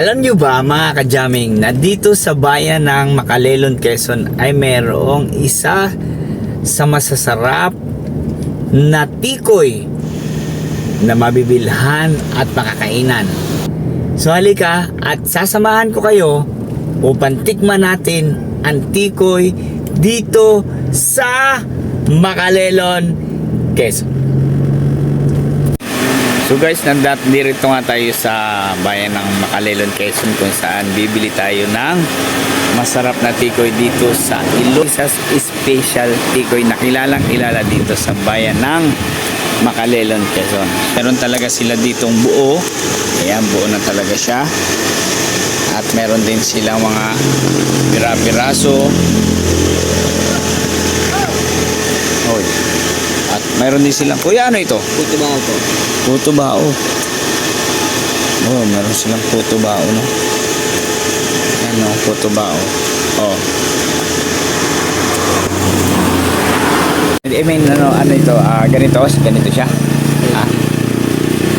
Alam nyo ba mga kajaming na dito sa bayan ng Makalelon, Quezon ay merong isa sa masasarap na tikoy na mabibilhan at makakainan. So halika at sasamahan ko kayo upang tikman natin ang tikoy dito sa Makalelon, Quezon. So guys, nandat dirito nga tayo sa bayan ng Makalelon, Quezon kung saan bibili tayo ng masarap na tikoy dito sa Ilocos Special Tikoy na kilalang kilala dito sa bayan ng Makalelon, Quezon. Meron talaga sila ditong buo. Ayan, buo na talaga siya. At meron din silang mga pira-piraso. Meron din silang, kuya ano ito? Puto ba ako? Puto bao. Oh, meron silang puto bao, no? Ano, puto bao. Oh. I mean, ano, ano ito, ah, ganito, ganito siya. Ah.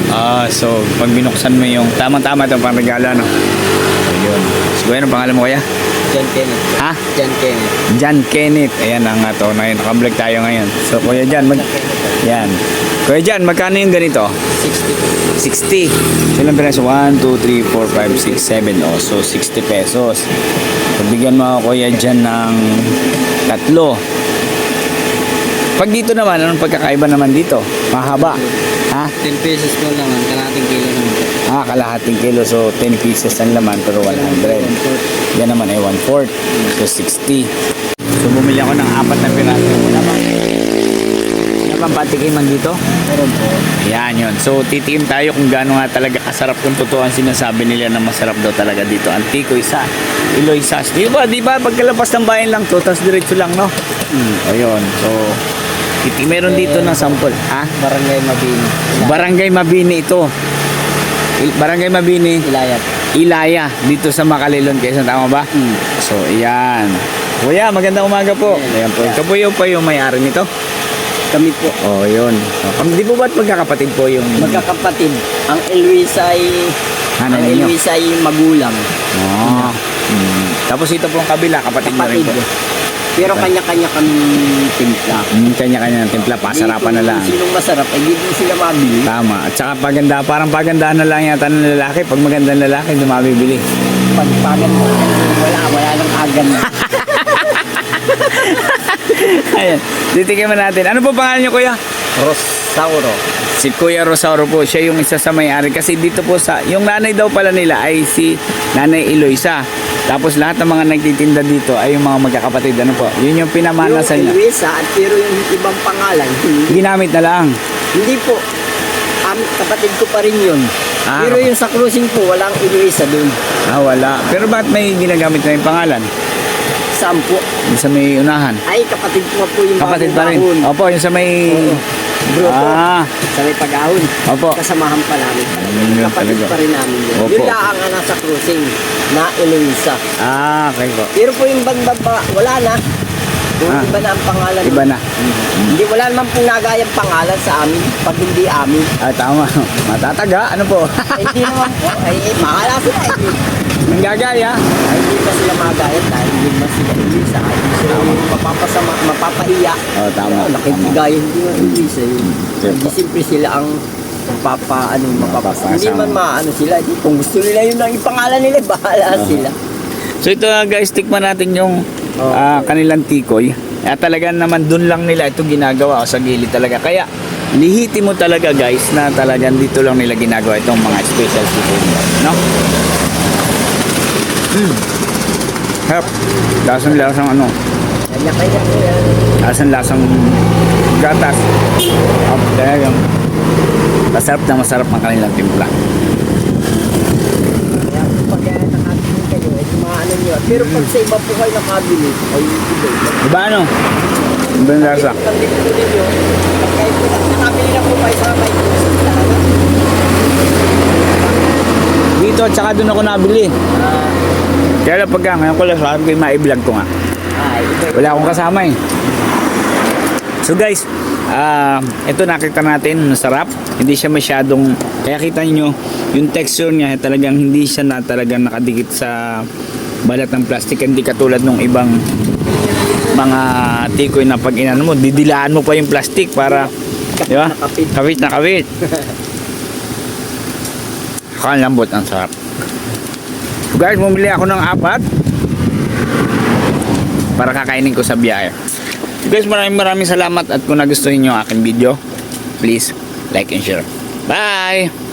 Ah, so, pag binuksan mo yung, tamang-tama ito pang regalo, no? Ayun. So, ano pangalan mo kaya? John Kenneth. Ha? John Kenneth. Jan Kenneth. Ayan ang nga to. Ngayon, nakablog tayo ngayon. So, Kuya Jan, mag... Yan. Kuya Jan, magkano yung ganito? 60. 60. So, ilang peso? 1, 2, 3, 4, 5, 6, 7. Oh, so, 60 pesos. So, bigyan mo ako, Kuya Jan ng tatlo. Pag dito naman, anong pagkakaiba naman dito? Mahaba. Ha? 10 pesos ko lang ang kalating kilo naman po. Kalahating kilo. So, 10 pieces ang laman pero 100. Yan naman ay 1 fourth. So, 60. So, bumili ako ng apat na piraso. Wala ba? Wala bang patikiman dito? Meron po. Yan yun. So, titikim tayo kung gaano nga talaga kasarap kung totoo ang sinasabi nila na masarap daw talaga dito. Antiko isa. Iloisas. Di ba? Di ba? Pagkalabas ng bayan lang to, tapos diretso lang, no? Hmm. Ayun. So, titi meron dito ng sample. Ha? Barangay Mabini. Barangay Mabini ito. Barangay Mabini, Ilayat. Ilaya, dito sa Makalilon, Quezon. Tama ba? Hmm. So, ayan. Kuya, magandang umaga po. Ayan po. Po yung pa yung may-ari nito? Kami po. Oh, yun. Oh, di po ba't magkakapatid po yung... Magkakapatid. Ang Eloisa ay... Hanay ang? Eloisa ay magulang. Oh. Hmm. Tapos ito pong kabila, kapatid na rin Kapatid. po. Pero kanya-kanya kami timpla. Hmm, kanya-kanya ng timpla, pasarapan na lang. Kung Sinong masarap, ay di din sila mabili. Tama. At saka paganda, parang pagandaan na lang yata ng lalaki. Pag magandang lalaki, hindi mabibili. Pagpagan mo, wala, wala nang agan. Ayan. Titikiman natin. Ano po pangalan niyo, kuya? Rosauro. Si Kuya Rosauro po, siya yung isa sa may-ari. Kasi dito po sa, yung nanay daw pala nila ay si Nanay Eloisa. Tapos lahat ng mga nagtitinda dito ay yung mga magkakapatid. Ano po? Yun yung pinamana Yung sa niya. Eloisa at pero yung ibang pangalan, hindi, Ginamit na lang. hindi po. Am, kapatid ko pa rin yun. Ah, pero yung sa cruising po, walang Eloisa dun. Ah, wala. Pero bakit may ginagamit na yung pangalan? Saan po? Yung sa may unahan. Ay, kapatid ko po yung Kapatid pa rin. Opo, yung sa may... Oo. Grupo. Ah, Sa may pag-ahon. opo. Kasamahan pa namin. yun kapatid talaga. pa rin namin yun. Opo. Yun lang ang nasa cruising na Eloisa. Ah, okay po. Pero po yung banda ba, wala na. Yung Ah. iba na ang pangalan. Iba na. Hindi, wala naman pong nagayang pangalan sa amin pag hindi amin. Ah, tama. Matataga. Ano po? Ay, hindi naman po. Ay, eh, mahala sila. Eh. Ang gagaya. Ay, hindi ba sila magayat dahil hindi ba sila Elisa. Ay, sila yung mapapasama, mapapahiya. Oh, tama. Oh, nakikigayan hindi Elisa yun. Sure Hindi simple sila ang mapapa, ano, mapapa, Mapapasama. hindi man maano sila. Di, kung gusto nila yun ang ipangalan nila, bahala sila. So ito nga guys, tikman natin yung Oh. ah, kanilang tikoy. At talaga naman dun lang nila ito ginagawa o sa gilid talaga. Kaya lihiti mo talaga guys na talagang dito lang nila ginagawa itong mga special tikoy. No? Mm. Harap. Lasang lasang ano? Lasang lasang gatas. Up, talagang masarap na masarap ang kanilang timpla. Pag nakabili kayo, ay maano nyo. Pero pag sa iba po kayo nakabili, ay iba. Diba ano? Iba yung lasa. Pag kayo nakabili na po kayo sa may cruising talaga. Dito at saka doon ako nabili. Ah, Kaya lang pagka ngayon ko lang sabi ko yung ma-vlog ko nga. Wala akong kasama eh. So guys, Ah, ito nakita natin, masarap. Hindi siya masyadong kaya kita niyo yung texture niya talagang hindi siya na talagang nakadikit sa balat ng plastic hindi katulad ng ibang mga tikoy na pag inano mo didilaan mo pa yung plastic para di ba? Kawit na kawit. Ang lambot, ang sarap. Guys, bumili ako ng apat para kakainin ko sa biyahe. Guys, maraming maraming salamat at kung nagustuhin nyo ang aking video, please like and share. Bye!